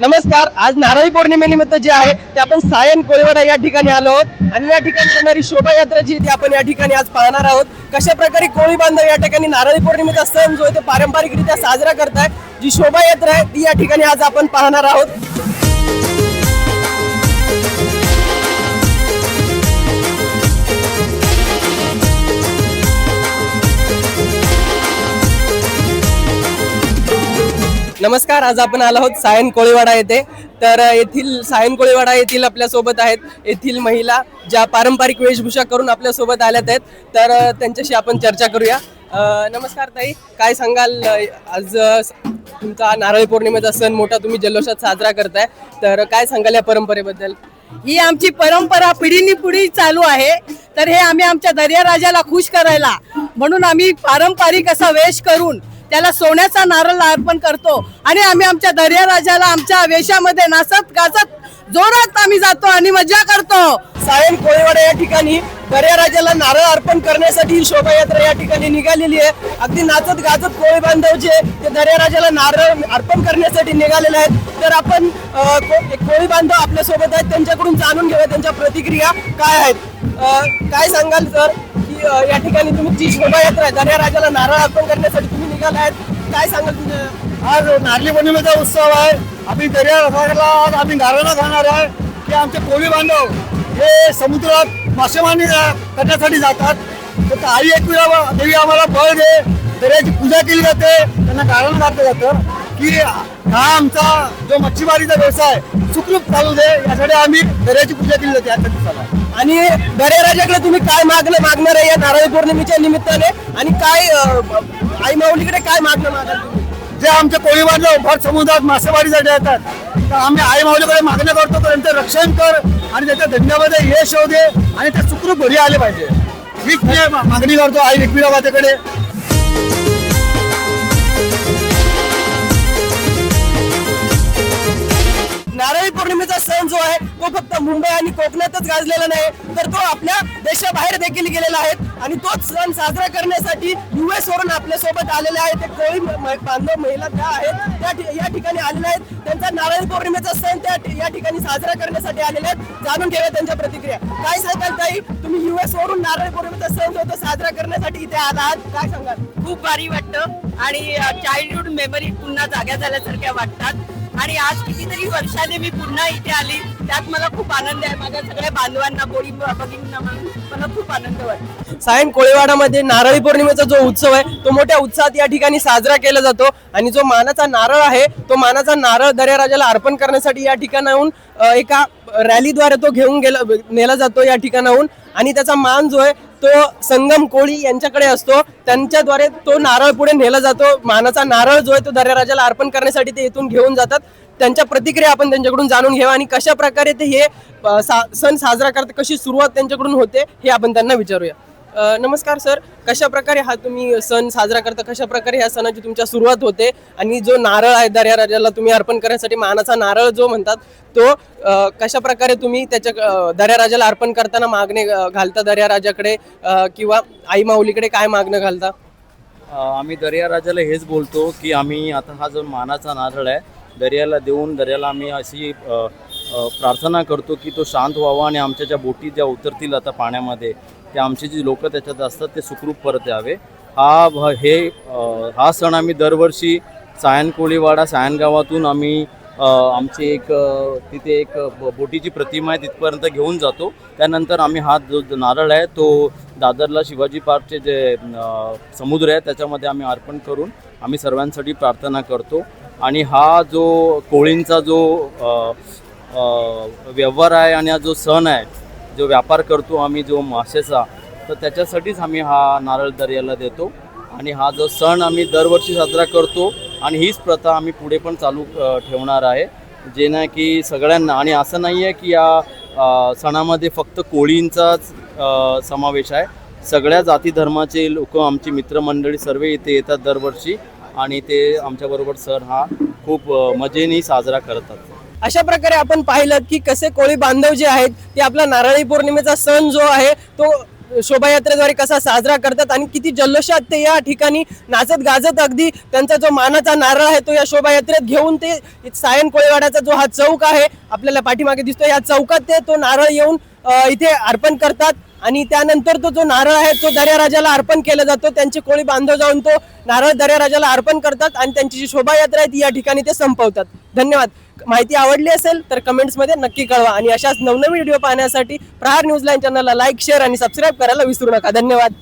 नमस्कार आज नारळी पौर्णिमेनिमित्त जे आहे ते आपण सायन कोळीवाडा या ठिकाणी आलो आहोत. आणि या ठिकाणी होणारी शोभायात्रा जी आहे ती आपण या ठिकाणी आज पाहणार आहोत. कशा प्रकारे कोळी बांधव या ठिकाणी नारळी पौर्णिमेचा सण जो आहे तो पारंपरिकरित्या साजरा करताय जी शोभायात्रा आहे ती या ठिकाणी आज आपण पाहणार आहोत. नमस्कार आज आपण आलो आहोत सायन कोळीवाडा येथे. तर येथील सायन कोळीवाडा येथील आपल्यासोबत आहेत. येथील महिला ज्या पारंपरिक वेशभूषा करून आपल्यासोबत आल्यात आहेत. तर त्यांच्याशी आपण चर्चा करूया. नमस्कार ताई. काय सांगाल आज तुमचा नारळी पौर्णिमेचा सण मोठा तुम्ही जल्लोषात साजरा करताय. तर काय सांगाल या परंपरेबद्दल? ही आमची परंपरा पिढीनी पिढी चालू आहे. तर हे आम्ही आमच्या दर्याराजाला खुश करायला. म्हणून आम्ही पारंपरिक असा वेश करून त्याला सोन्याचा नारळ अर्पण करतो. आणि आम्ही आमच्या दर्याराजाला आमच्या वेशामध्ये नाचत गाजत जोरात आम्ही जातो आणि मजा करतो. सायन कोळीवाडा या ठिकाणी दर्याराजाला नारळ अर्पण करण्यासाठी ही शोभायात्रा या ठिकाणी निघालेली आहे. अगदी नाचत गाजत कोळी बांधव जे ते दर्याराजाला नारळ अर्पण करण्यासाठी निघालेले आहेत. तर आपण एक कोळी बांधव आपल्यासोबत आहेत. त्यांच्याकडून जाणून घेऊया त्यांच्या प्रतिक्रिया काय आहेत. काय सांगाल सर? या ठिकाणी तुम्ही जी शोभायात्रा आहे दर्याराजाला नारळ अर्पण करण्यासाठी तुम्ही निघाला आहेत. काय सांगाल तुम्ही आज नारळी पौर्णिमेचा उत्सव आहे. आम्ही दर्या राजाला आज आम्ही नारळा खाणार आहे. की आमचे कोळी बांधव हे समुद्रात मासेमारी करण्यासाठी जातात. तर आई एकविरा देवी आम्हाला बळ दे. दर्याची पूजा केली जाते. त्यांना कारण घातलं जातं की हा आमचा जो मच्छीमारीचा व्यवसाय सुखरूप चालू दे. यासाठी आम्ही दर्याची पूजा केली जाते आजच्या दिवसाला. आणि दर्याराजाकडे तुम्ही काय मागणं मागणार आहे या नारळी पौर्णिमेच्या निमित्ताने? आणि काय आई माऊलीकडे काय मागणं मागाल तुम्ही? जे आमचे कोळी बांधव भर समुद्रात मासेमारीसाठी येतात तर आम्ही आई माऊलीकडे मागण्या करतो तर त्यांचं रक्षण कर आणि त्याच्या धंद्यामध्ये यश येऊ दे आणि ते सुखरूप घरी आले पाहिजे. हीच मी मागणी करतो आई एकविराबातेकडे नारळी पौर्णिमेचा सण जो आहे तो फक्त मुंबई आणि कोकणातच गाजलेला नाही तर तो आपल्या देशाबाहेर देखील गेलेला आहे. आणि तोच सण साजरा करण्यासाठी युएस वरून आपल्यासोबत आलेले आहेत. ते कोळी बांधव महिला त्या आहेत. त्या या ठिकाणी आलेल्या आहेत. त्यांचा नारळी पौर्णिमेचा सण त्या या ठिकाणी साजरा करण्यासाठी आलेले आहेत. जाणून घेऊया त्यांच्या प्रतिक्रिया. काय सांगाल ताई? तुम्ही युएस वरून नारळी पौर्णिमेचा सण जो तो साजरा करण्यासाठी इथे आला आहात. काय सांगाल? खूप भारी वाटतं. आणि चाइल्डहुड मेमरी पुन्हा जाग्या झाल्यासारख्या वाटतात. आणि आज कितीतरी वर्षाने मी पुन्हा इथे आली. त्यात मला खूप आनंद आहे. माझ्या सगळ्या बांधवांना कोळी मला खूप आनंद वाटतो. सायन कोळेवाडामध्ये नारळी पौर्णिमेचा जो उत्सव आहे तो मोठ्या उत्साहात या ठिकाणी साजरा केला जातो. आणि जो मानाचा नारळ आहे तो मानाचा नारळ दर्याराजाला अर्पण करण्यासाठी या ठिकाणाहून एका रॅलीद्वारे तो घेऊन गेला नेला जातो या ठिकाणाहून. आणि त्याचा मान जो आहे तो संगम कोळी यांच्याकडे असतो. त्यांच्याद्वारे तो नारळ पुढे नेला जातो. मानाचा नारळ जो आहे तो दर्याराजाला अर्पण करण्यासाठी ते इथून घेऊन जातात. त्यांच्या प्रतिक्रिया आपण त्यांच्याकडून जाणून घेऊ आणि कशा प्रकारे ते हे सा- सण साजरा करतात कशी सुरुवात त्यांच्याकडून होते हे आपण त्यांना विचारूया. नमस्कार सर. कशा प्रकारे हा तुम्ही सण साजरा करता? कशा प्रकारे ह्या सणाची तुमच्या सुरुवात होते? आणि जो नारळ आहे दर्याराजाला तुम्ही अर्पण करण्यासाठी मानाचा नारळ जो म्हणतात तो कशा प्रकारे तुम्ही त्याच्या अ, दर्याराजाला अर्पण करताना मागणे घालता दर्याराजाकडे किंवा आई माऊलीकडे काय मागणं घालता? आम्ही दर्या राजाला हेच बोलतो की आम्ही आता हा जो मानाचा नारळ आहे दर्याला देऊन दर्याला आम्ही अशी प्रार्थना करतो की तो शांत व्हावा आणि आमच्या ज्या बोटी ज्या उतरतील आता पाण्यामध्ये ते आमचे जी लोक त्याच्यात असतात ते सुखरूप परत यावे. हा भ- हे हा सण आम्ही दरवर्षी सायन कोळीवाडा सायन गावातून आम्ही आमची एक तिथे एक बोटीची प्रतिमा आहे तिथपर्यंत घेऊन जातो. त्यानंतर आम्ही हा जो जो नारळ आहे तो दादरला शिवाजी पार्कचे जे समुद्र आहे त्याच्यामध्ये आम्ही अर्पण करून आम्ही सर्वांसाठी प्रार्थना करतो. आणि हा जो कोळींचा जो व्यवहार आहे आणि हा जो सण आहे जो व्यापार करतो आम्ही जो मासेचा तर त्याच्यासाठीच आम्ही हा नारळ दर्याला देतो. आणि हा जो सण आम्ही दरवर्षी साजरा करतो आणि हीच प्रथा आम्ही पुढे पण चालू ठेवणार आहे. जे ना की सगळ्यांना आणि असं नाही आहे की या सणामध्ये फक्त कोळींचाच समावेश आहे. सगळ्या जाती धर्माचे लोक आमची मित्रमंडळी सर्व इथे येतात दरवर्षी. आणि ते आमच्याबरोबर सण हा खूप मजेने साजरा करतात. अशा प्रकारे आपण पाहिलं की कसे कोळी बांधव जे आहेत ते आपला नारळी पौर्णिमेचा सण जो आहे तो शोभायात्रेद्वारे कसा साजरा करतात आणि किती जल्लोषात ते या ठिकाणी नाचत गाजत अगदी त्यांचा जो मानाचा नारळ आहे तो या शोभायात्रेत घेऊन ते सायन कोळीवाड्याचा जो हा चौक आहे आपल्याला पाठीमागे दिसतो या चौकात ते तो नारळ येऊन इथे अर्पण करतात. आणि त्यानंतर तो जो नारळ आहे तो दर्या राजाला अर्पण केला जातो. त्यांचे कोळी बांधव जाऊन तो नारळ दर्या राजाला अर्पण करतात आणि त्यांची जी शोभायात्रा आहे ती या ठिकाणी ते संपवतात. धन्यवाद. माहिती आवडली असेल तर कमेंट्समध्ये नक्की कळवा. आणि अशाच नवनवीन व्हिडिओ पाहण्यासाठी प्रहार न्यूजलाईन चॅनलला लाईक शेअर आणि सबस्क्राईब करायला विसरू नका. धन्यवाद.